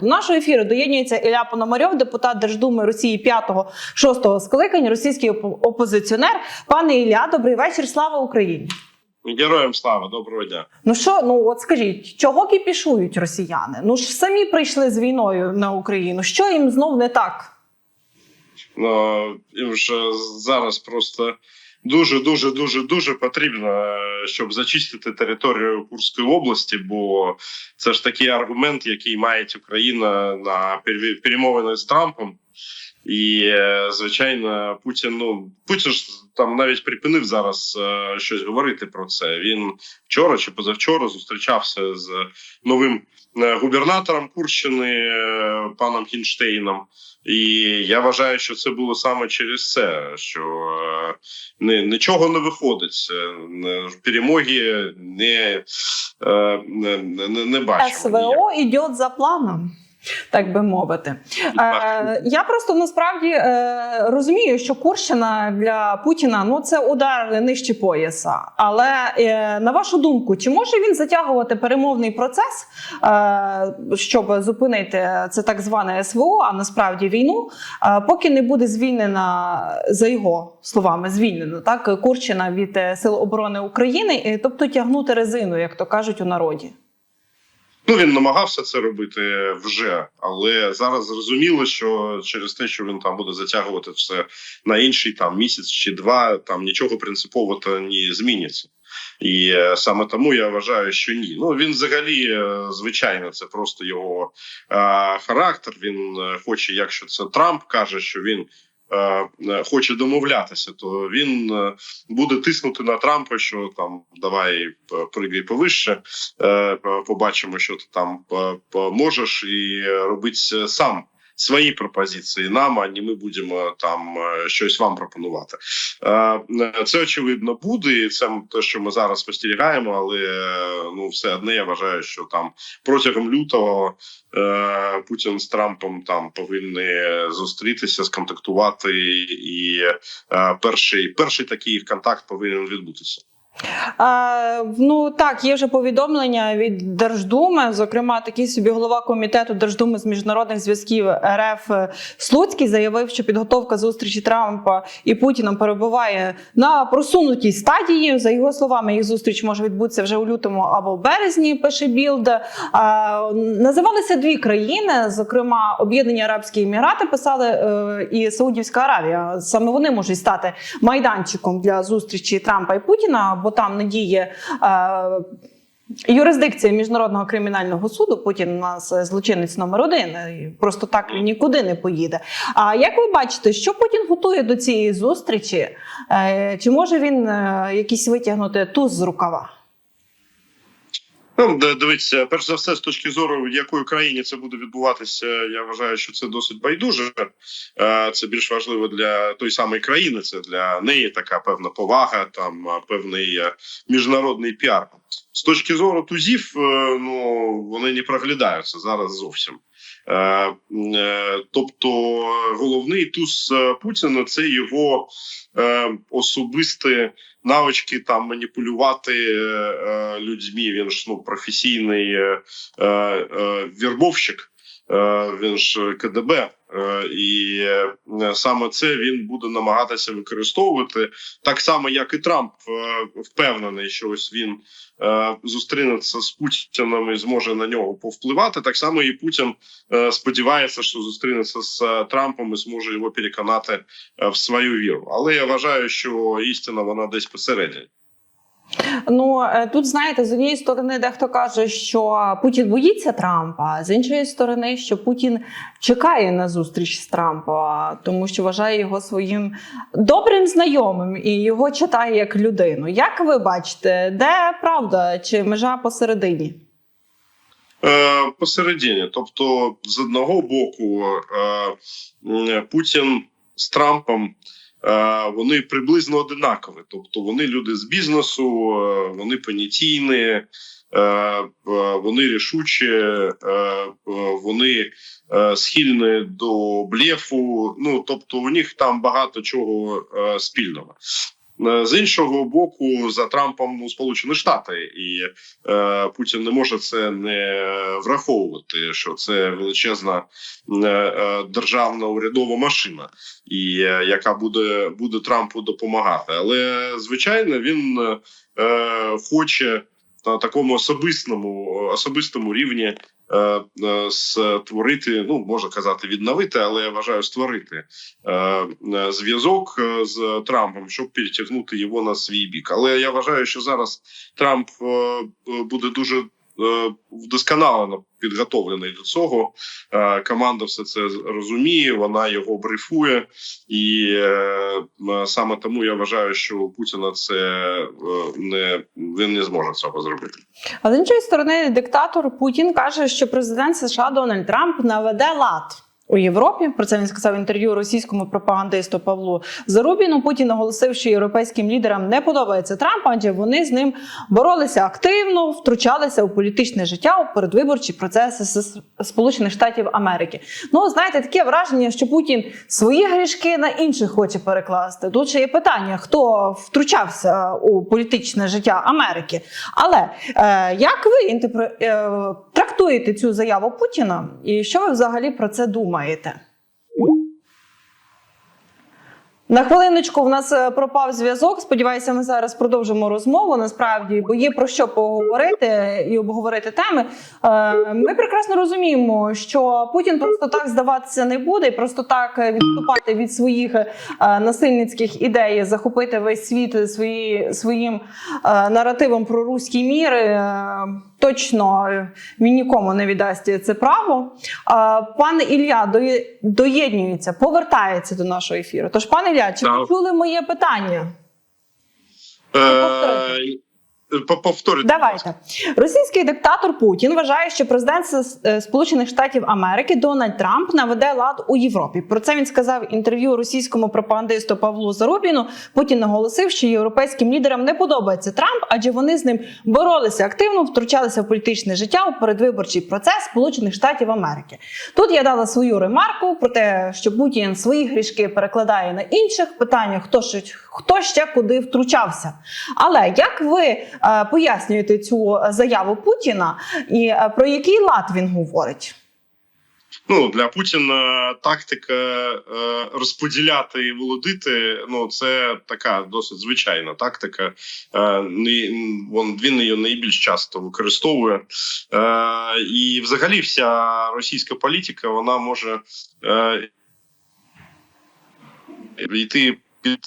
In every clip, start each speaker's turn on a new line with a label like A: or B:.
A: До нашого ефіру доєднується Ілля Пономарьов, депутат Держдуми Росії 5-6 скликань, російський опозиціонер. Пане Ілля, добрий вечір. Слава Україні.
B: Героям слава, доброго дня.
A: Ну що, ну от скажіть, чого кіпішують росіяни? Ну ж самі прийшли з війною на Україну. Що їм знов не так?
B: Ну, їм ж зараз просто дуже, дуже, дуже, дуже потрібно, е, щоб зачистити територію Курської області, бо це ж такий аргумент, який має Україна на пере- перемовини з Трампом. І е, звичайно, Путін ну Путін ж там навіть припинив зараз е, щось говорити про це. Він вчора чи позавчора зустрічався з новим е, губернатором Курщини е, паном Хінштейном. І я вважаю, що це було саме через це, що е, нічого не виходить. е, не- Перемоги не, е, не, не, не бачимо.
A: СВО йде за планом. Так би мовити, е, я просто насправді е, розумію, що Курщина для Путіна ну це удар нижче пояса. Але е, на вашу думку, чи може він затягувати перемовний процес, е, щоб зупинити це так зване СВО, а насправді війну, е, поки не буде звільнена за його словами, звільнена так Курщина від е, сил оборони України, тобто тягнути резину, як то кажуть у народі.
B: Ну він намагався це робити вже, але зараз зрозуміло, що через те, що він там буде затягувати все на інший там місяць чи два, там нічого принципово то не зміниться. І е, саме тому я вважаю, що ні. Ну він взагалі, е, звичайно, це просто його е, характер. Він е, хоче, якщо це Трамп каже, що він. Е, е, Хоче домовлятися, то він е, буде тиснути на Трампа, що там давай пригай повище, побачимо, що ти там можеш, і робить сам свої пропозиції нам, а не ми будемо там е, щось вам пропонувати. Е, е, Це очевидно буде, і це те, що ми зараз спостерігаємо, але е, ну все одне я вважаю, що там протягом лютого е, Путін з Трампом там повинні зустрітися, сконтактувати, і е, перший, перший такий контакт повинен відбутися.
A: А, ну так, є вже повідомлення від Держдуми. Зокрема, такий собі голова комітету Держдуми з міжнародних зв'язків РФ Слуцький заявив, що підготовка зустрічі Трампа і Путіна перебуває на просунутій стадії. За його словами, їх зустріч може відбутися вже у лютому або в березні. Пише Білд. А, називалися дві країни, зокрема Об'єднані Арабські Емірати, писали е, і Саудівська Аравія. Саме вони можуть стати майданчиком для зустрічі Трампа і Путіна, бо там не діє. Е, Юрисдикція міжнародного кримінального суду Путін у нас е, злочинець номер один. Просто так нікуди не поїде. А як ви бачите, що Путін готує до цієї зустрічі? Е, Чи може він якісь витягнути туз з рукава?
B: Ну, дивіться, перш за все, з точки зору, в якої країні це буде відбуватися, я вважаю, що це досить байдуже. Е, Це більш важливо для тої самої країни. Це для неї така певна повага, там е, певний е, міжнародний піар. З точки зору тузів, ну вони не проглядаються зараз зовсім. Е, е, Тобто, головний туз е, Путіна це його особисті навички там маніпулювати людьми. Він ж ну професійний вірбовщик. Е, Він ж КДБ, Е, і е, саме це він буде намагатися використовувати так само, як і Трамп впевнений, що ось він зустрінеться з Путіним і зможе на нього повпливати. Так само і Путін сподівається, що зустрінеться з Трампом і зможе його переконати в свою віру. Але я вважаю, що істина вона десь посередині.
A: Ну е, тут знаєте, з однієї сторони, дехто каже, що Путін боїться Трампа, з іншої сторони, що Путін чекає на зустріч з Трампа, тому що вважає його своїм добрим знайомим і його читає як людину. Як ви бачите, де правда чи межа посередині?
B: Е, посередині. Тобто, з одного боку, е, Путін з Трампом. Е, Вони приблизно одинакові, тобто вони люди з бізнесу, е, вони понятійні, е, вони рішучі, вони схильні до блефу. Ну тобто, у них там багато чого спільного. Е, З іншого боку, за Трампом у Сполучені Штати, і е, Путін не може це не враховувати, що це величезна е, е, державна урядова машина, і е, яка буде, буде Трампу допомагати. Але звичайно, він е, хоче на такому особистому особистому рівні. Е, е, Створити, ну можна казати, відновити, але я вважаю створити е, зв'язок з Трампом, щоб підтягнути його на свій бік. Але я вважаю, що зараз Трамп буде дуже вдосконалено підготовлений до цього. Е, Команда все це розуміє, вона його брифує, і е, е, саме тому я вважаю, що у Путіна це е, не він не зможе цього зробити.
A: Але іншої сторони, диктатор Путін каже, що президент США Дональд Трамп наведе лад. У Європі про це він сказав інтерв'ю російському пропагандисту Павлу Зарубіну. Путін наголосив, що європейським лідерам не подобається Трамп, адже вони з ним боролися активно, втручалися у політичне життя у передвиборчі процеси Сполучених Штатів Америки. Ну знаєте, таке враження, що Путін свої грішки на інших хоче перекласти. Тут ще є питання, хто втручався у політичне життя Америки. Але е, як ви інтерпре- е, трактуєте цю заяву Путіна, і що ви взагалі про це думаєте? На хвилиночку в нас е, пропав зв'язок. Сподіваюся, ми зараз продовжимо розмову. Насправді, бо є про що поговорити і обговорити теми. Е, Ми прекрасно розуміємо, що Путін просто так здаватися не буде, і просто так е, відступати від своїх насильницьких ідей, захопити весь світ свої, своїм наративом про руський мір. Точно е, він нікому не віддасть це право. Пан Ілля доєднюється, повертається до нашого ефіру. Тож, пане Ілля, чи ви чули моє питання?
B: Е, Повторюйте. будь.
A: Давайте російський диктатор Путін вважає, що президент е, Сполучених Штатів Америки Дональд Трамп наведе лад у Європі. Про це він сказав в інтерв'ю російському пропагандисту Павлу Зарубіну. Путін наголосив, що європейським лідерам не подобається Трамп, адже вони з ним боролися активно, втручалися в політичне життя у передвиборчий процес Сполучених Штатів Америки. Тут я дала свою ремарку про те, що Путін свої грішки перекладає на інших питання, хто ще хто ще куди втручався. Але як ви е, пояснюєте цю заяву Путіна і е, про який лад він говорить?
B: Ну для Путіна тактика е, розподіляти і володити. Ну це така досить звичайна тактика. Е, він її найбільш часто використовує. Е, і, взагалі, вся російська політика вона може е, йти під,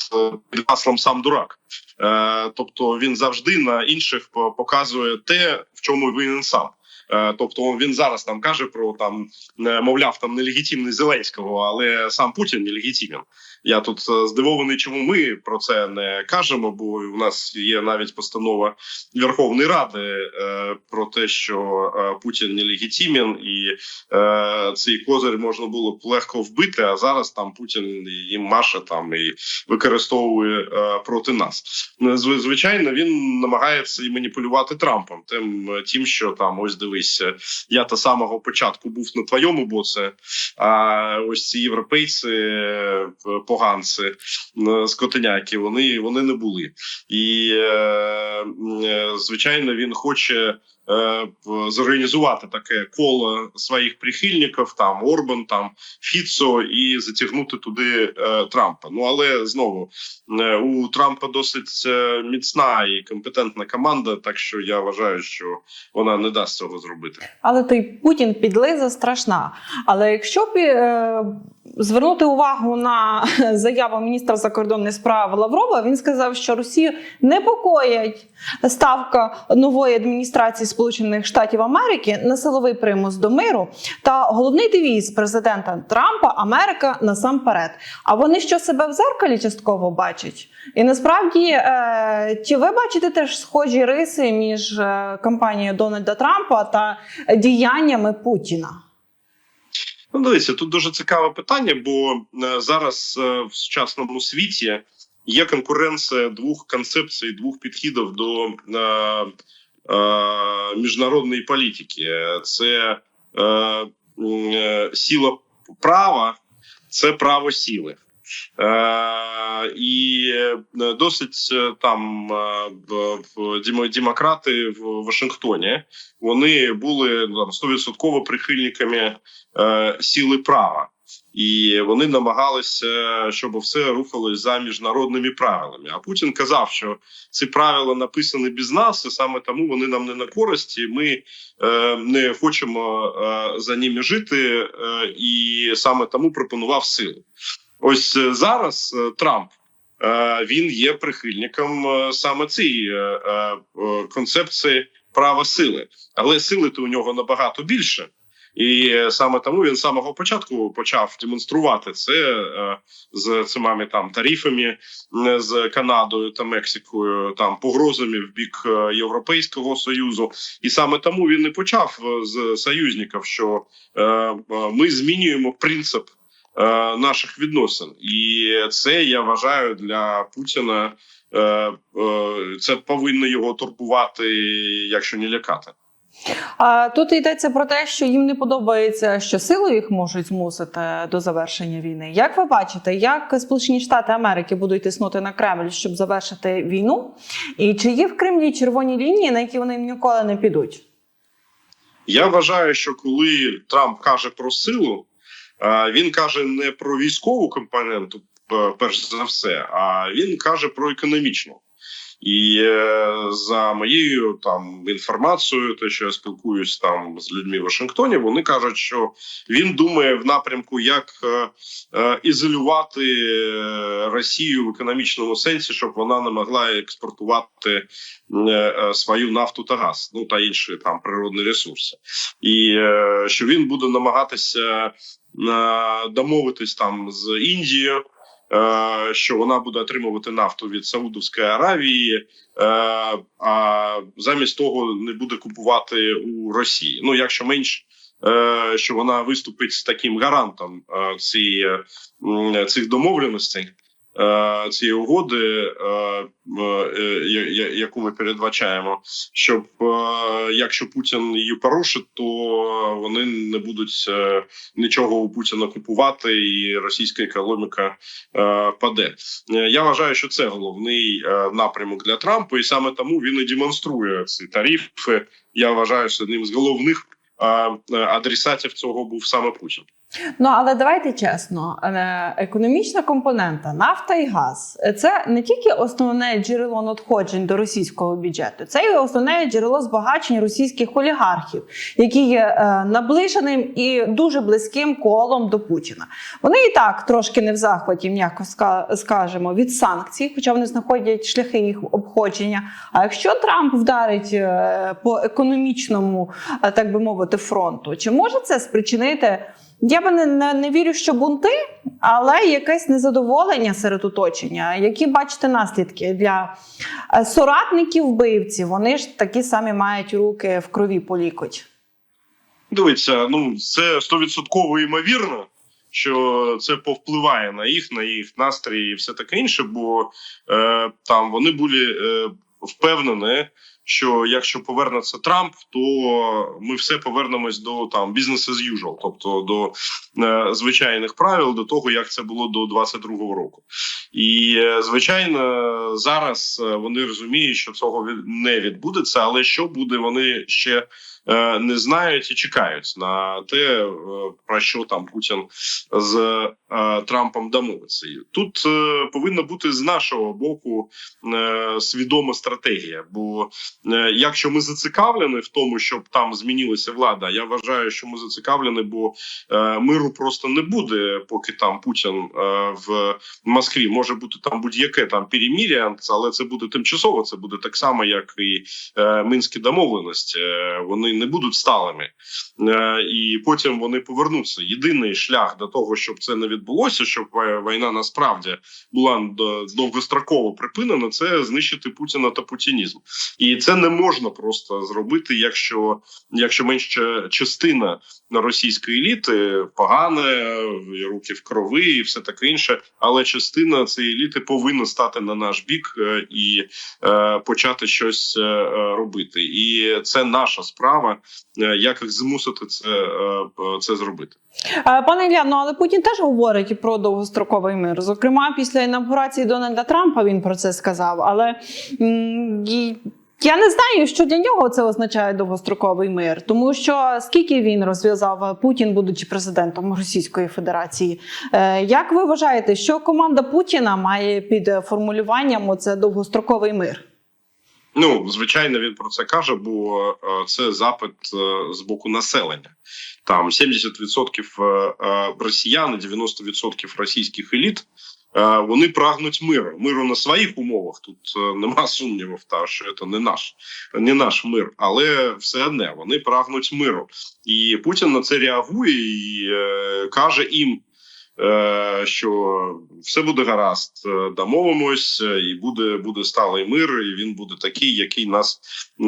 B: під гаслом сам дурак. Е, тобто він завжди на інших показує те, в чому винен сам. Е, Тобто він зараз там каже про там е, мовляв там нелегітимний Зеленського, але сам Путін нелегітимен. Я тут е, здивований, чому ми про це не кажемо, бо у нас є навіть постанова Верховної Ради е, про те, що е, Путін нелегітимен, і цей козир можна було б легко вбити. А зараз там Путін їм маше там і використовує проти нас. Звичайно, він намагається і маніпулювати Трампом, тим, тим, що там ось дивись, я та самого початку був на твоєму боці, а ось ці європейці, поганці, скотиняки, вони, вони не були. І е, е, звичайно, він хоче. Е, Зорганізувати таке коло своїх прихильників, там Орбан, там Фіцо, і затягнути туди е, Трампа. Ну але знову е, у Трампа досить міцна і компетентна команда, так що я вважаю, що вона не дасть цього зробити.
A: Але той Путін підлиза страшна. Але якщо б звернути увагу на заяву міністра закордонних справ Лаврова, він сказав, що Росію непокоять ставка нової адміністрації Сполучених Штатів Америки на силовий примус до миру та головний девіз президента Трампа Америка насамперед. А вони що себе в зеркалі частково бачать? І насправді, е, чи ви бачите теж схожі риси між е, кампанією Дональда Трампа та діяннями Путіна?
B: Ну, дивіться, тут дуже цікаве питання, бо е, зараз е, в сучасному світі є конкуренція двох концепцій, двох підходів до міжнародної політики. Це е, сила права, це право сили. Е, і досить там е, демократи в Вашингтоні вони були там стовідсотково прихильниками е, сіли права. І вони намагалися, щоб все рухалось за міжнародними правилами. А Путін казав, що ці правила написані без нас, і саме тому вони нам не на користі. Ми е, не хочемо е, за ними жити, е, і саме тому пропонував силу. Ось е, зараз е, Трамп. е, Він є прихильником саме цієї концепції права сили, але сили то у нього набагато більше. І е, саме тому він з самого початку почав демонструвати це е, з цими там тарифами з Канадою та Мексикою, там погрозами в бік е, Європейського союзу, і саме тому він і почав з союзників, що ми змінюємо принцип наших відносин, і це я вважаю для Путіна. Це повинно його турбувати, якщо не лякати.
A: Тут йдеться про те, що їм не подобається, що силою їх можуть змусити до завершення війни. Як ви бачите, як Сполучені Штати Америки будуть тиснути на Кремль, щоб завершити війну? І чи є в Кремлі червоні лінії, на які вони ніколи не підуть?
B: Я вважаю, що коли Трамп каже про силу, е, він каже не про військову компоненту, е, перш за все, а він каже про економічну. І е, за моєю там інформацією, те, що я спілкуюсь там з людьми в Вашингтоні, вони кажуть, що він думає в напрямку, як е, е, ізолювати Росію в економічному сенсі, щоб вона не могла експортувати свою нафту та газ, ну та інші там природні ресурси, і що він буде намагатися домовитись там з Індією. Е, Що вона буде отримувати нафту від Саудовської Аравії, е, а замість того не буде купувати у Росії. Ну якщо менш, е, що вона виступить з таким гарантом цих домовленостей, цієї угоди, е, е, яку ми передбачаємо, щоб е, якщо Путін її порушить, то вони не будуть е, нічого у Путіна купувати, і російська економіка е, паде. Е, Я вважаю, що це головний е, напрямок для Трампа, і саме тому він і демонструє ці тарифи. Я вважаю, що одним з головних е, е, адресатів цього був саме Путін.
A: Ну але давайте чесно, е, економічна компонента нафта і газ це не тільки основне джерело надходжень до російського бюджету, це і основне джерело збагачень російських олігархів, які є е, наближеним і дуже близьким колом до Путіна. Вони і так трошки не в захваті, м'яко скажемо, від санкцій, хоча вони знаходять шляхи їх обходження. А якщо Трамп вдарить е, по економічному, е, так би мовити, фронту, чи може це спричинити? Я би не, не, не вірю, що бунти, але якесь незадоволення серед оточення. Які бачите наслідки для е, соратників вбивців? Вони ж такі самі мають руки в крові по лікоть.
B: Дивіться, ну це стовідсотково ймовірно, що це повпливає на їх, на їх настрій і все таке інше, бо е, там вони були е, впевнені, що якщо повернеться Трамп, то ми все повернемось до там business as usual, тобто до е, звичайних правил, до того як це було до 22-го року. І е, звичайно, зараз е, вони розуміють, що цього не відбудеться, але що буде, вони ще не знають і чекають на те, е, про що там Путін з е, Трампом домовиться. Тут е, повинна бути з нашого боку е, свідома стратегія. Бо е, якщо ми зацікавлені в тому, щоб там змінилася влада, я вважаю, що ми зацікавлені, бо е, миру просто не буде, поки там Путін е, в Москві може бути там будь-яке там перемір'я, але це буде тимчасово. Це буде так само, як і е, мінські домовленості. Е, Вони не будуть сталими, е, і потім вони повернуться. Єдиний шлях до того, щоб це не відбулося, щоб війна насправді була довгостроково припинена, це знищити Путіна та путінізм. І це не можна просто зробити, якщо якщо менша частина російської еліти погане, руки в крови і все таке інше. Але частина цієї еліти повинна стати на наш бік е, і е, почати щось робити. І це наша справа Трампа, е, як їх змусити це, е, це зробити.
A: Е, Пане Ілля, ну але Путін теж говорить про довгостроковий мир. Зокрема, після інавгурації Дональда Трампа він про це сказав. Але я не знаю, що для нього це означає довгостроковий мир, тому що скільки він розв'язав Путін, будучи президентом Російської Федерації. Як ви вважаєте, що команда Путіна має під формулюванням оце довгостроковий мир?
B: Ну, звичайно, він про це каже, бо е, це запит е, з боку населення. Там 70% е, росіян, і 90% російських еліт. Вони прагнуть миру, миру на своїх умовах. Тут нема сумнівів, та що це не наш, не наш мир, але все одне вони прагнуть миру. І Путін на це реагує і каже їм, що все буде гаразд, е, домовимось, е, і буде, буде сталий мир, і він буде такий, який нас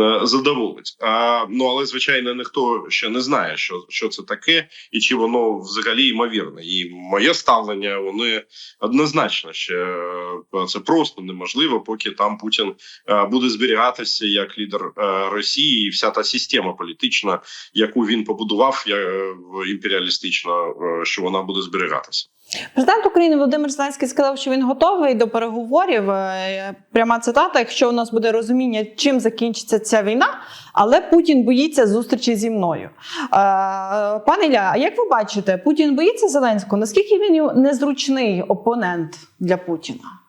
B: е, задоволить. А, ну але звичайно, ніхто ще не знає, що, що це таке, і чи воно взагалі ймовірне. І моє ставлення вони однозначно ще е, це просто неможливо, поки там Путін е, буде зберігатися як лідер е, Росії, і вся та система політична, яку він побудував, е, е, що вона буде зберігатися.
A: Президент України Володимир Зеленський сказав, що він готовий до переговорів. Е, Пряма цитата: якщо у нас буде розуміння, чим закінчиться ця війна, але Путін боїться зустрічі зі мною. Е, Пане Ілля, а як ви бачите, Путін боїться Зеленського? Наскільки він незручний опонент для Путіна?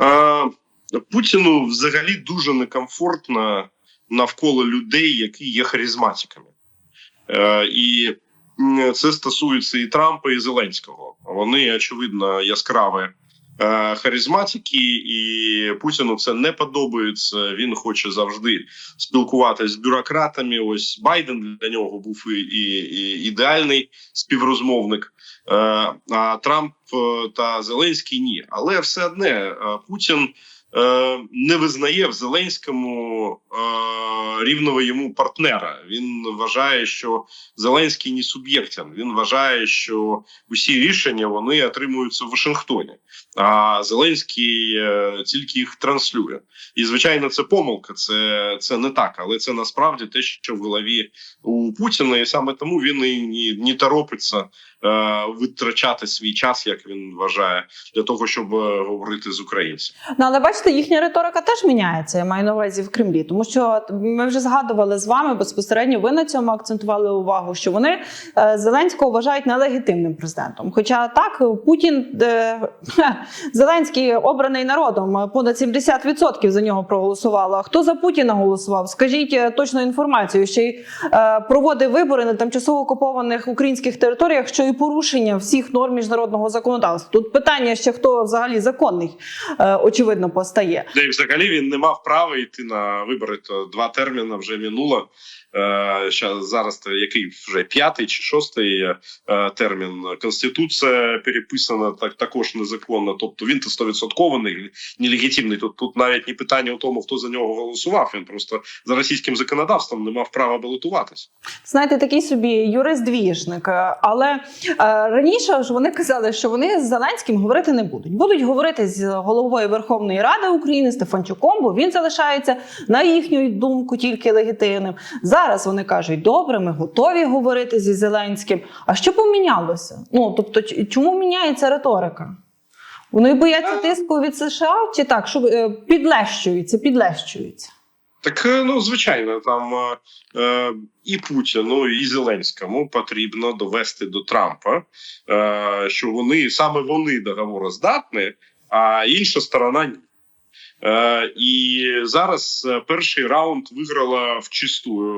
B: Е, Путіну взагалі дуже некомфортно навколо людей, які є харизматиками. І це стосується і Трампа, і Зеленського. Вони, очевидно, яскраві е, харизматики, і Путіну це не подобається. Він хоче завжди спілкуватися з бюрократами. Ось Байден для нього був і, і, і ідеальний співрозмовник. Е, А Трамп е, та Зеленський ні. Але все одне Путін не визнає в Зеленському е, рівного йому партнера. Він вважає, що Зеленський не суб'єктен. Він вважає, що усі рішення вони отримуються в Вашингтоні, а Зеленський е, тільки їх транслює. І звичайно, це помилка. Це, це не так, але це насправді те, що в голові у Путіна, і саме тому він і не, торопиться е, витрачати свій час, як він вважає, для того, щоб е, говорити з українцями.
A: Ну, але бачите, їхня риторика теж міняється. Я маю на увазі в Кремлі, тому що ми вже згадували з вами безпосередньо. Ви на цьому акцентували увагу, що вони е, Зеленського вважають нелегітимним президентом. Хоча так Путін е, Зеленський обраний народом, понад 70% за нього проголосувало. Хто за Путіна голосував? Скажіть е, точну інформацію. Ще й е, проводив вибори на тимчасово окупованих українських територіях, що і порушення всіх норм міжнародного законодавства. Тут питання ще хто взагалі законний, е, очевидно, постає.
B: Де взагалі він не мав права йти на вибори. То два терміни вже минуло. Е, ща- зараз який вже п'ятий чи шостий е, термін. Конституція переписана так також незаконно. Тобто він то стовідсотково не- нелегітимний. Тут тут навіть не питання у тому, хто за нього голосував. Він просто за російським законодавством не мав права балотуватися.
A: Знаєте, такий собі юрист-двіжник. Е, Але раніше ж вони казали, що вони з Зеленським говорити не будуть. Будуть говорити з головою Верховної Ради України Стефанчуком, бо він залишається на їхню думку тільки легітимним. Зараз вони кажуть, добре, ми готові говорити зі Зеленським. А що помінялося? Ну тобто, чому міняється риторика? Вони бояться тиску від США чи так, що е, підлещуються, підлещуються.
B: Так е, ну звичайно, там е, е, і Путіну, і Зеленському потрібно довести до Трампа, е, що вони саме вони договороздатні, а інша сторона ні. Е, і зараз е, перший раунд виграла в чисту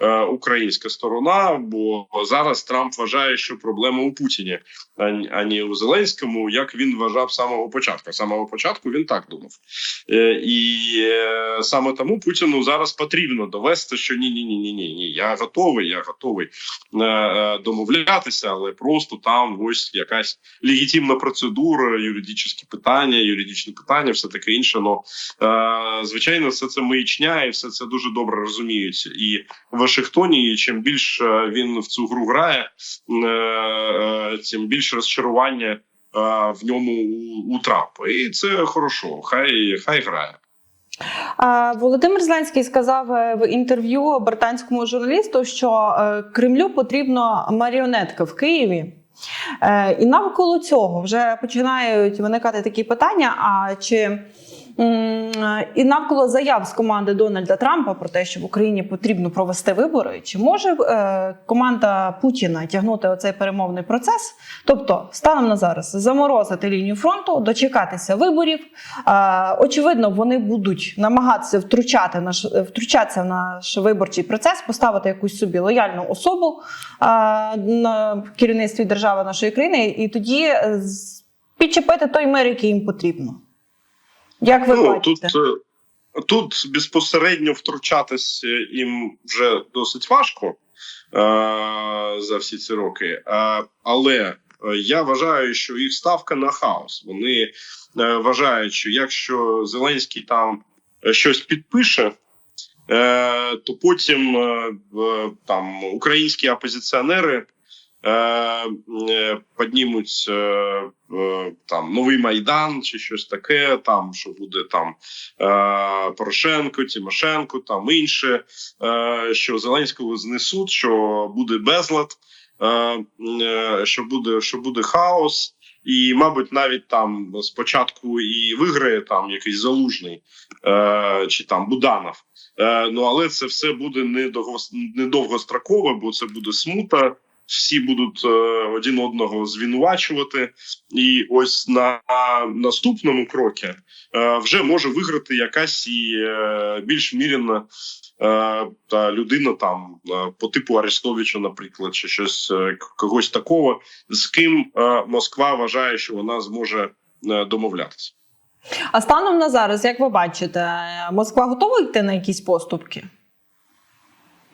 B: е, українська сторона, бо зараз Трамп вважає, що проблема у Путіні, а ні- а не у Зеленському, як він вважав самого початку. З самого початку він так думав. І саме тому Путіну зараз потрібно довести, що ні, ні, ні, ні, ні, ні. Я готовий, я готовий домовлятися, але просто там ось якась легітимна процедура, юридичні питання, юридичні питання, все таке інше. Ну звичайно, все це маячня, і все це дуже добре розуміють. І в Вашингтоні, чим більше він в цю гру грає, е, е, тим більше розчарування е, в ньому у, Трампа. І це хорошо. Хай хай грає.
A: Володимир Зеленський сказав в інтерв'ю британському журналісту, що Кремлю потрібна маріонетка в Києві. Е, І навколо цього вже починають виникати такі питання: а чи і навколо заяв з команди Дональда Трампа про те, що в Україні потрібно провести вибори, чи може е, команда Путіна тягнути оцей перемовний процес? Тобто, станом на зараз заморозити лінію фронту, дочекатися виборів. Очевидно, вони будуть намагатися втручати наш втручатися в наш виборчий процес, поставити якусь собі лояльну особу на керівництві держави нашої країни, і тоді е, підчепити той мир, який їм потрібно. Як ви
B: Ну, тут,
A: бачите?
B: е, тут безпосередньо втручатись е, їм вже досить важко е, за всі ці роки. Е, але е, я вважаю, що їх ставка на хаос. Вони е, вважають, що якщо Зеленський там щось підпише. То потім там українські опозиціонери е, е, піднімуть е, там новий майдан чи щось таке, там що буде там Порошенко, Тимошенко, там інше, що Зеленського знесуть, що буде безлад, що буде, що буде хаос. І, мабуть, навіть там спочатку і виграє там якийсь залужний е, чи там Буданов. Е, ну але це все буде недовго, недовгострокове, бо це буде смута. Всі будуть е, один одного звинувачувати, і ось на наступному крокі е, вже може виграти якась і е, більш міряна та людина там по типу Арестовича, наприклад, чи щось когось такого, з ким Москва вважає, що вона зможе домовлятися.
A: А станом на зараз, як ви бачите, Москва готова йти на якісь поступки?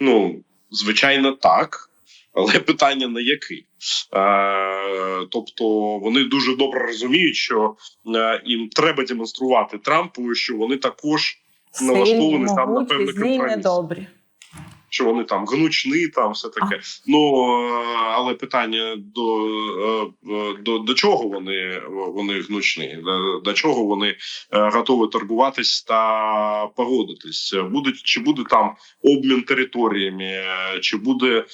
B: Ну, звичайно, так. Але питання на який? Е, тобто вони дуже добре розуміють, що е, їм треба демонструвати Трампу, що вони також Налаштовані там на
A: певне
B: компроміс.
A: недобрі.
B: Що вони там гнучні, там все таке. Ну е, але питання до, е, е, до, до чого вони, вони гнучні, до, до чого вони готові торгуватись та погодитись? Буде чи буде там обмін територіями, чи буде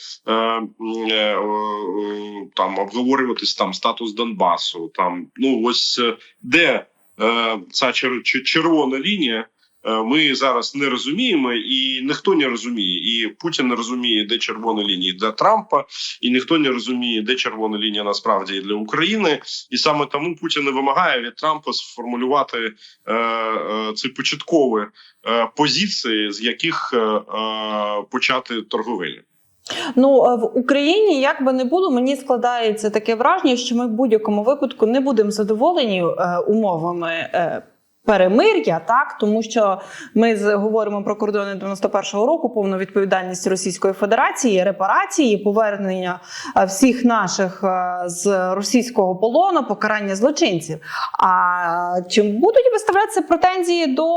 B: там обговорюватись там статус Донбасу? Там ну ось де ця чер- чер- червона лінія. Е, Ми зараз не розуміємо, і ніхто не розуміє. І Путін не розуміє, де червона лінія для Трампа, і ніхто не розуміє, де червона лінія насправді для України. І саме тому Путін не вимагає від Трампа сформулювати е, е, ці початкові е, позиції, з яких е, е, почати торговельню.
A: Ну в Україні, як би не було, мені складається таке враження, що ми в будь-якому випадку не будемо задоволені е, умовами. Е, Перемир'я, так тому що ми говоримо про кордони 91-го року, повну відповідальність Російської Федерації, репарації, повернення е, всіх наших е, з російського полону, покарання злочинців. А чи будуть виставлятися претензії до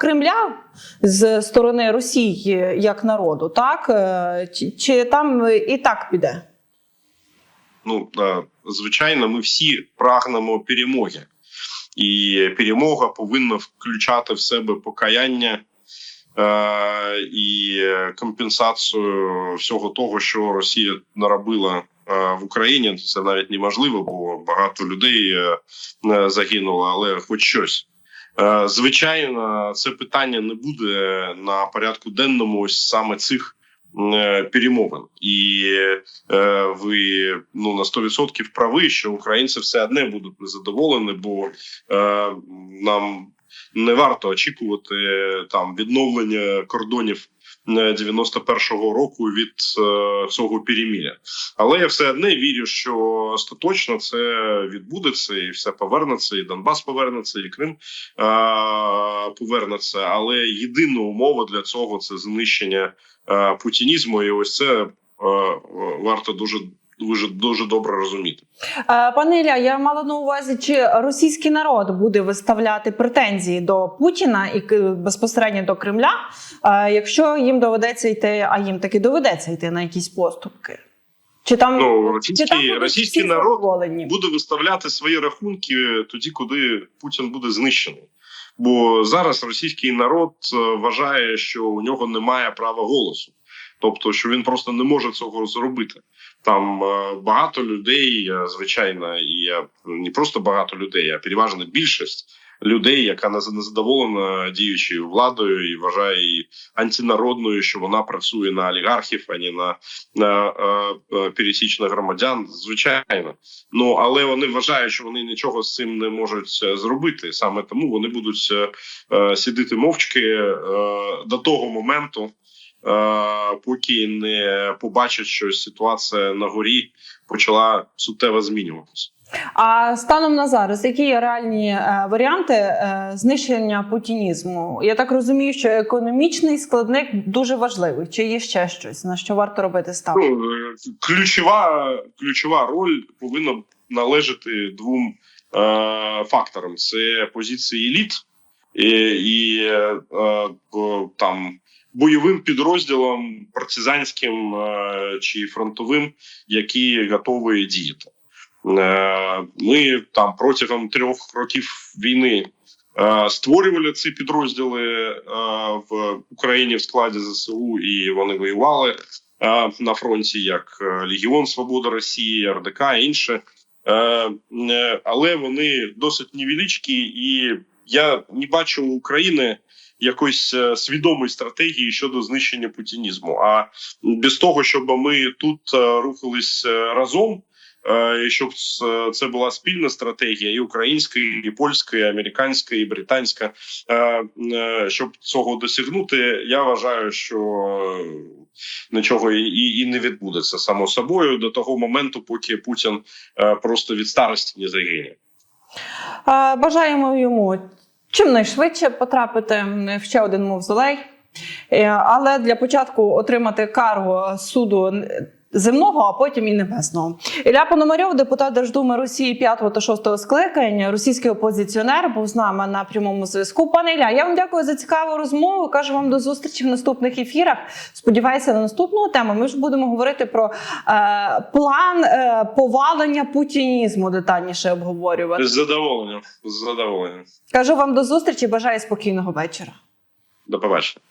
A: Кремля з сторони Росії як народу? Так Е, чи, чи там і так піде?
B: Ну звичайно, ми всі прагнемо перемоги, і перемога повинна включати в себе покаяння е, і компенсацію всього того, що Росія наробила е, в Україні. Це навіть неможливо, бо багато людей е, е, загинуло, але хоч щось. Звичайно, це питання не буде на порядку денному ось саме цих перемовин, і е, ви ну на 100% праві, що українці все одне будуть незадоволені, бо е, нам не варто очікувати там відновлення кордонів 91-го року від е, цього переміря. Але я все одне вірю, що остаточно це відбудеться, і все повернеться, і Донбас повернеться, і Крим е, повернеться. Але єдина умова для цього це знищення е, путінізму, і ось це е, е, варто дуже дуже дуже добре розуміти.
A: Е, Пане Ілля, я мала на увазі, чи російський народ буде виставляти претензії до Путіна і безпосередньо до Кремля, е, якщо їм доведеться йти, а їм таки доведеться йти на якісь поступки? Чи там,
B: Ну,
A: чи там
B: російський народ
A: задоволені?
B: Буде виставляти свої рахунки тоді, коли Путін буде знищений. Бо зараз російський народ е, вважає, що у нього немає права голосу, тобто що він просто не може цього зробити. Там е, багато людей, е, звичайно, і е, не просто багато людей, а переважна більшість людей, яка не не задоволена діючою владою і вважає її антинародною, що вона працює на олігархів, а не на, на е, пересічних громадян. Звичайно, ну але вони вважають, що вони нічого з цим не можуть зробити. Саме тому вони будуть сидіти мовчки до того моменту. Е, Поки не побачать, що ситуація на горі почала суттєво змінюватися.
A: А станом на зараз, які є реальні е, варіанти е, знищення путінізму? Я так розумію, що економічний складник дуже важливий. Чи є ще щось на що варто робити ставку?
B: Ну, ключова, ключова роль повинна належати двом е, факторам: це позиції еліт і, і е, е, там бойовим підрозділам партизанським е, чи фронтовим, які готові діяти. Е, Ми там протягом трьох років війни е, створювали ці підрозділи в Україні в складі ЗСУ, і вони воювали на фронті, як Легіон Свобода Росії, РДК і інше. Але вони досить невеличкі, і я не бачу України якоїсь е, свідомої стратегії щодо знищення путінізму. А без того, щоб ми тут е, рухались е, разом. І щоб це була спільна стратегія, і українська, і польська, і американська, і британська. Щоб цього досягнути, я вважаю, що нічого і, і, не відбудеться само собою до того моменту, поки Путін просто від старості не загине.
A: Бажаємо йому чимнайшвидше потрапити в ще один мавзолей, Е, але для початку отримати кару суду земного, а потім і небесного. Ілля Пономарьов, депутат Держдуми Росії 5 та 6 скликання, російський опозиціонер, був з нами на прямому зв'язку. Пане Ілля, я вам дякую за цікаву розмову. Кажу вам до зустрічі в наступних ефірах. Сподіваюся, на наступну тему ми ж будемо говорити про е, план е, повалення путінізму детальніше обговорювати.
B: З задоволенням. З задоволенням.
A: Кажу вам до зустрічі. Бажаю спокійного вечора.
B: До побачення.